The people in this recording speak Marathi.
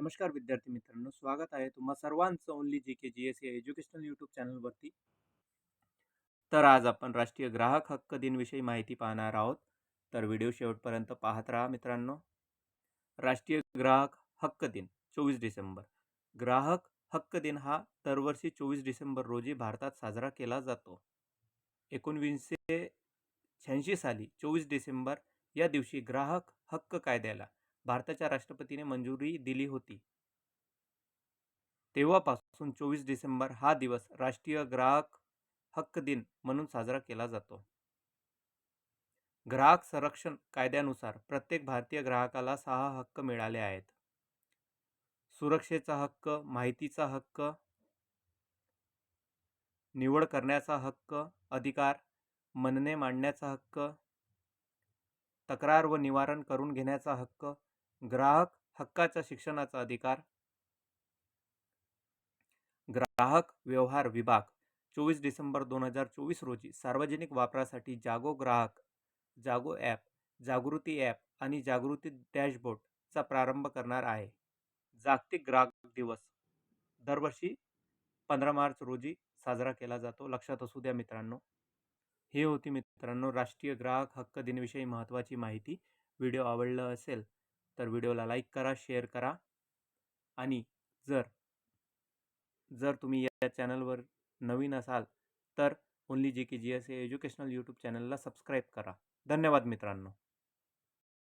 नमस्कार विद्यार्थी मित्रांनो स्वागत आहे तुम्हा सर्वांचं only G K G S educational YouTube चॅनलवरती तर आज आपण राष्ट्रीय ग्राहक हक्क दिनविषयी माहिती पाहणार आहोत. तर व्हिडिओ शेवटपर्यंत पाहत राहा मित्रांनो. राष्ट्रीय ग्राहक हक्क दिन चोवीस डिसेंबर. ग्राहक हक्क दिन हा दरवर्षी चोवीस डिसेंबर रोजी भारतात साजरा केला जातो. एकोणवीसशे शहाऐंशी साली चोवीस डिसेंबर या दिवशी ग्राहक हक्क कायद्याला भारताच्या राष्ट्रपतीने मंजुरी दिली होती. तेव्हापासून चोवीस डिसेंबर हा दिवस राष्ट्रीय ग्राहक हक्क दिन म्हणून साजरा केला जातो. ग्राहक संरक्षण कायद्यानुसार प्रत्येक भारतीय ग्राहकाला सहा हक्क मिळाले आहेत. सुरक्षेचा हक्क माहितीचा हक्क निवड करण्याचा हक्क अधिकार म्हणणे मांडण्याचा हक्क तक्रार व निवारण करून घेण्याचा हक्क ग्राहक हक्काच्या शिक्षणाचा अधिकार. ग्राहक व्यवहार विभाग चोवीस डिसेंबर दोन हजार चोवीस रोजी सार्वजनिक वापरासाठी जागो ग्राहक जागो ॲप जागृती ॲप आणि जागृती डॅशबोर्डचा प्रारंभ करणार आहे. जागतिक ग्राहक दिवस दरवर्षी पंधरा मार्च रोजी साजरा केला जातो. लक्षात असू द्या मित्रांनो. ही होती मित्रांनो राष्ट्रीय ग्राहक हक्क दिनविषयी महत्त्वाची माहिती. व्हिडिओ आवडला असेल तर व्हिडिओला लाईक करा शेअर करा. आणि जर जर तुम्ही या चॅनलवर नवीन असाल तर only J K G S educational YouTube चॅनलला सबस्क्राईब करा. धन्यवाद मित्रांनो.